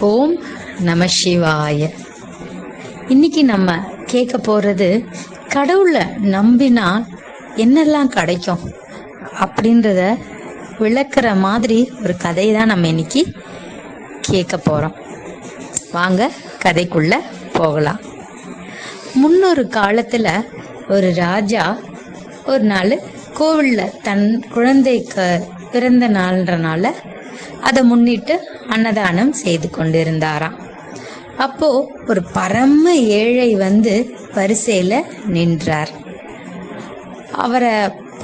ஓம் நம சிவாய. இன்னைக்கு நம்ம கேட்க போறது கடவுளை நம்பினா என்னெல்லாம் கிடைக்கும் அப்படின்றத விளக்குற மாதிரி ஒரு கதை தான் நம்ம இன்னைக்கு கேட்க போறோம். வாங்க கதைக்குள்ள போகலாம். முன்னொரு காலத்துல ஒரு ராஜா ஒரு நாள் கோவிலில் தன் குழந்தைக்கு பிறந்த நாள்ன்றனால அதை முன்னிட்டு அன்னதானம் செய்து கொண்டிருந்தாராம். அப்போ ஒரு பரம ஏழை வந்து வரிசையில நின்றார். அவரை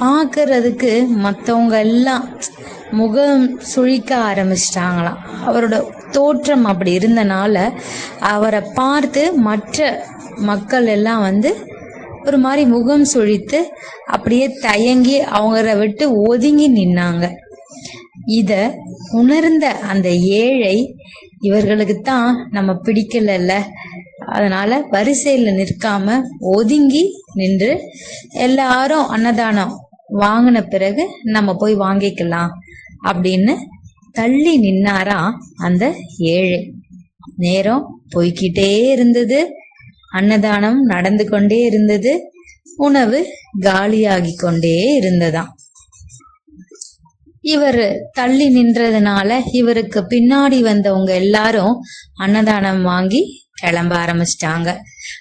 பார்க்கறதுக்கு மற்றவங்க எல்லாம் முகம் சுழிக்க ஆரம்பிச்சிட்டாங்களாம். அவரோட தோற்றம் அப்படி இருந்தனால அவரை பார்த்து மற்ற மக்கள் எல்லாம் வந்து ஒரு மாதிரி முகம் சுழித்து அப்படியே தயங்கி அவங்கள விட்டு ஒதுங்கி நின்னாங்க. இத உணர்ந்த அந்த ஏழை இவர்களுக்கு தான் நம்ம பிடிக்கலல்ல. அதனால வரிசையில் நிற்காம ஒதுங்கி நின்று எல்லாரும் அன்னதானம் வாங்கின பிறகு நம்ம போய் வாங்கிக்கலாம் அப்படின்னு தள்ளி நின்னாரா அந்த ஏழை. நேரம் போய்கிட்டே இருந்தது. அன்னதானம் நடந்து கொண்டே இருந்தது. உணவு காலியாகி கொண்டே இருந்ததாம். இவர் தள்ளி நின்றதுனால இவருக்கு பின்னாடி வந்தவங்க எல்லாரும் அன்னதானம் வாங்கி கிளம்ப ஆரம்பிச்சிட்டாங்க.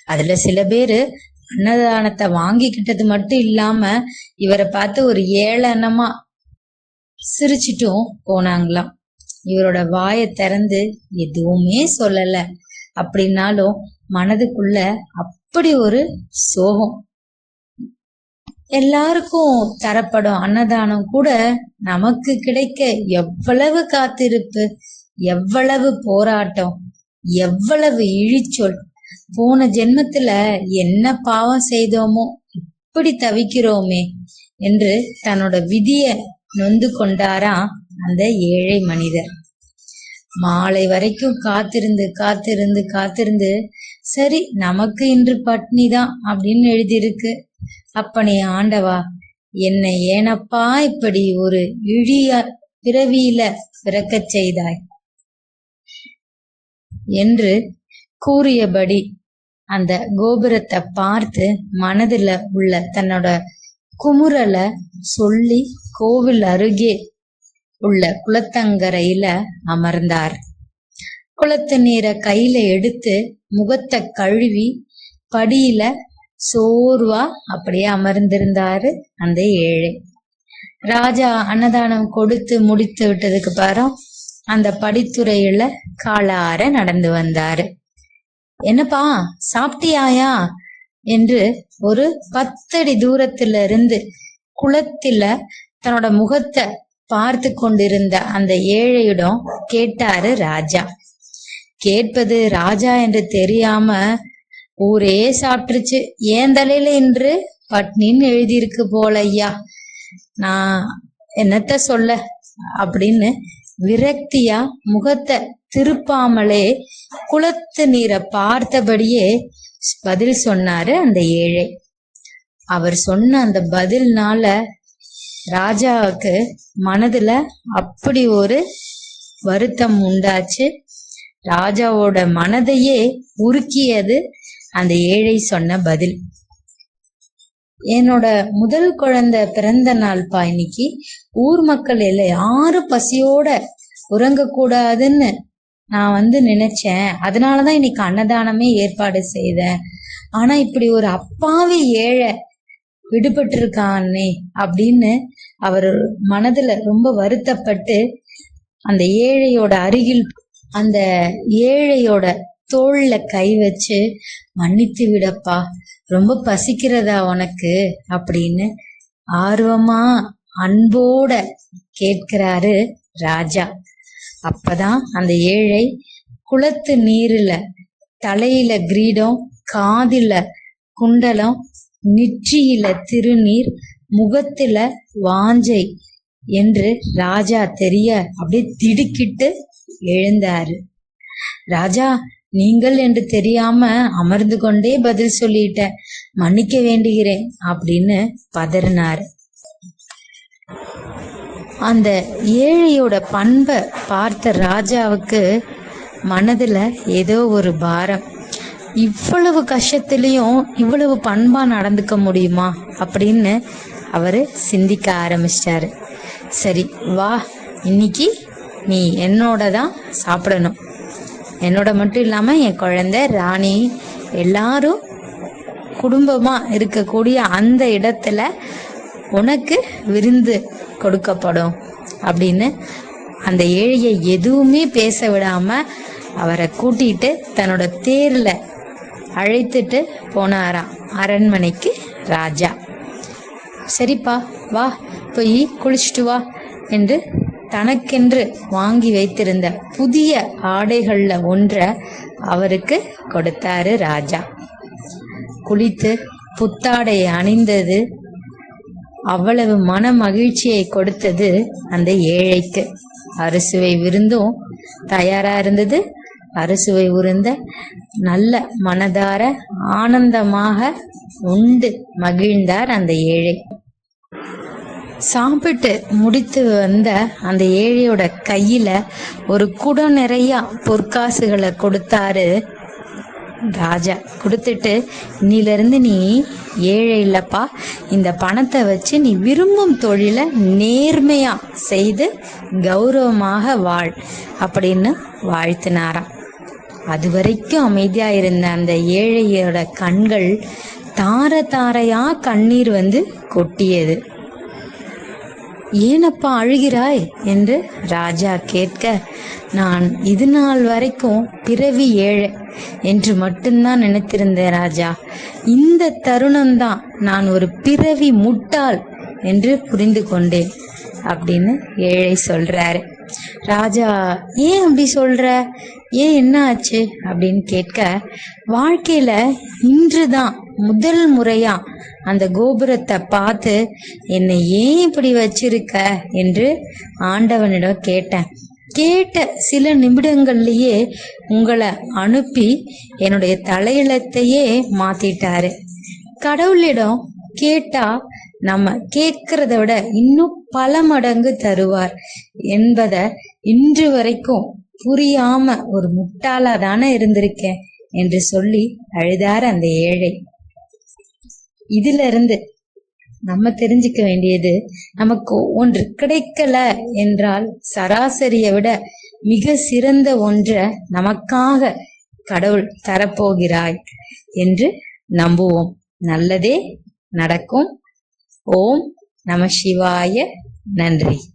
அதுல சில பேரு அன்னதானத்தை வாங்கிக்கிட்டது மட்டும் இல்லாம இவரை பார்த்து ஒரு ஏளனமா சிரிச்சிட்டும் போனாங்களாம். இவரோட வாயை திறந்து எதுவுமே சொல்லல. அப்படின்னாலும் மனதுக்குள்ள அப்படி ஒரு சோகம். எல்லாருக்கும் தரப்படும் அன்னதானம் கூட நமக்கு கிடைக்க எவ்வளவு காத்திருப்பு எவ்வளவு போராட்டம் எவ்வளவு இழிச்சொல். போன ஜென்மத்துல என்ன பாவம் செய்தோமோ இப்படி தவிக்கிறோமே என்று தன்னோட விதிய நொந்து கொண்டாராம் அந்த ஏழை மனிதர். மாலை வரைக்கும் காத்திருந்து காத்திருந்து காத்திருந்து சரி நமக்கு இன்று பட்னி தான் அப்படின்னு எழுதியிருக்கு. அப்பனே ஆண்டவா என்னை ஏனப்பா இப்படி ஒரு இழிய பிறவியில பிறக்கச் செய்தாய்? என்று கூறியபடி அந்த கோபுரத்தை பார்த்து மனதுல உள்ள தன்னோட குமுறலை சொல்லி கோவில் அருகே உள்ள குளத்தங்கரையில அமர்ந்தார். குளத்து நீரை கையில எடுத்து முகத்தை கழுவி படியில சோர்வா அப்படியே அமர்ந்திருந்தாரு அந்த ஏழை. ராஜா அன்னதானம் கொடுத்து முடித்து விட்டதுக்கு அப்புறம் அந்த படித்துறையில காலார நடந்து வந்தாரு. என்னப்பா சாப்பிட்டியாயா? என்று ஒரு பத்தடி தூரத்துல இருந்து குளத்தில தன்னோட முகத்தை பார்த்து கொண்டிருந்த அந்த ஏழையிடம் கேட்டாரு ராஜா. கேட்பது ராஜா என்று தெரியாம ஊரே சாப்பிட்டுருச்சு. ஏன் தலையில இன்று? பட்னின்னு எழுதியிருக்கு போல ஐயா. நான் என்னத்த சொல்ல? அப்படின்னு விரக்தியா முகத்தை திருப்பாமலே குளத்து நீரை பார்த்தபடியே பதில் சொன்னாரு அந்த ஏழை. அவர் சொன்ன அந்த பதில்னால ராஜாவுக்கு மனதுல அப்படி ஒரு வருத்தம் உண்டாச்சு. ராஜாவோட மனதையே உருக்கியது அந்த ஏழை சொன்ன பதில். என்னோட முதல் குழந்தை பிறந்த நாள்ப்பா இன்னைக்கு. ஊர் மக்கள் இல்லை யாரும் பசியோட உறங்கக்கூடாதுன்னு நான் வந்து நினைச்சேன். அதனாலதான் இன்னைக்கு அன்னதானமே ஏற்பாடு செய்தேன். ஆனா இப்படி ஒரு அப்பாவி ஏழை விடுபட்டு இருக்கானே அப்படின்னு அவர் மனதுல ரொம்ப வருத்தப்பட்டு அந்த ஏழையோட அருகில் அந்த ஏழையோட தோல்ல கை வச்சு மன்னித்து விடப்பா ரொம்ப பசிக்கிறதா உனக்கு? அப்படின்னு ஆர்வமா அன்போட கேட்கிறாரு ராஜா. அப்பதான் அந்த ஏழை குளத்து நீர்ல தலையில கிரீடம் காதில குண்டலம் நெற்றியில திருநீர் முகத்துல வாஞ்சை என்று ராஜா தெரிய அப்படியே திடுக்கிட்டு எழுந்தாரு. ராஜா நீங்கள் என்று தெரியாம அமர்ந்து கொண்டே பதில் சொல்லிட்டேன் மன்னிக்க வேண்டுகிறேன் அப்படின்னு பதறினாரு. அந்த ஏழையோட பண்பை பார்த்த ராஜாவுக்கு மனதுல ஏதோ ஒரு பாரம். இவ்வளவு கஷ்டத்துலயும் இவ்வளவு பண்பா நடந்துக்க முடியுமா அப்படின்னு அவரு சிந்திக்க ஆரம்பிச்சிட்டாரு. சரி வா. இன்னைக்கு நீ என்னோட தான் சாப்பிடணும். என்னோட மட்டும் இல்லாம என் குழந்தை ராணி எல்லாரும் குடும்பமா இருக்கக்கூடிய அந்த இடத்துல உனக்கு விருந்து கொடுக்கப்படும் அப்படின்னு அந்த ஏழையை எதுவுமே பேச விடாம அவரை கூட்டிட்டு தன்னோட தேர்ல அழைத்துட்டு போனாராம். அரண்மனைக்கு ராஜா. சரிப்பா வா. போய் குளிச்சுட்டு வா என்று தனக்கென்று வாங்கி வைத்திருந்த புதிய ஆடைகள்ல ஒன்றை அவருக்கு கொடுத்தாரு ராஜா. குளித்து புத்தாடை அணிந்தது. அவ்வளவு மன மகிழ்ச்சியை கொடுத்தது அந்த ஏழைக்கு. அறுசுவை விருந்தும் தயாரா இருந்தது. அறுசுவை உருந்த நல்ல மனதார ஆனந்தமாக உண்டு மகிழ்ந்தார் அந்த ஏழை. சாப்பிட்டு முடித்து வந்த அந்த ஏழையோட கையில ஒரு குடம் நிறைய பொற்காசுகளை கொடுத்தாரு ராஜா. கொடுத்துட்டு இன்னிலிருந்து நீ ஏழை இல்லப்பா. இந்த பணத்தை வச்சு நீ விரும்பும் தொழிலை நேர்மையா செய்து கௌரவமாக வாழ் அப்படின்னு வாழ்த்தினாராம். அது வரைக்கும் அமைதியா இருந்த அந்த ஏழையோட கண்கள் தார தாரையா கண்ணீர் வந்து கொட்டியது. ஏனப்பா அழுகிறாய்? என்று ராஜா கேட்க நான் இது நாள் வரைக்கும் பிறவி ஏழை என்று மட்டும்தான் நினைத்திருந்தேன் ராஜா. இந்த தருணம்தான் நான் ஒரு பிறவி முட்டாள் என்று புரிந்து கொண்டேன் அப்படின்னு ஏழை சொல்றாரு. ராஜா ஏன் அப்படி சொல்ற? ஏன் என்ன ஆச்சு? அப்படின்னு கேட்க வாழ்க்கையில இன்றுதான் முதல் முறையா அந்த கோபுரத்தை பார்த்து என்னை ஏன் இப்படி வச்சிருக்க? என்று ஆண்டவனிடம் கேட்டேன். கேட்ட சில நிமிடங்கள்லயே உங்களை அனுப்பி என்னுடைய தலையெழுத்தையே மாத்திட்டாரு. கடவுளிடம் கேட்டா நம்ம கேட்கறத விட இன்னும் பல மடங்கு தருவார் என்பதை இன்று வரைக்கும் புரியாம ஒரு முட்டாளா தானே இருந்திருக்கேன் என்று சொல்லி அழுதார் அந்த ஏழை. இதுல இருந்து நம்ம தெரிஞ்சுக்க வேண்டியது நமக்கு ஒன்று கிடைக்கல என்றால் சராசரியை விட மிக சிறந்த ஒன்றை நமக்காக கடவுள் தரப்போகிறாய் என்று நம்புவோம். நல்லதே நடக்கும். ஓம் நம சிவாய நன்றி.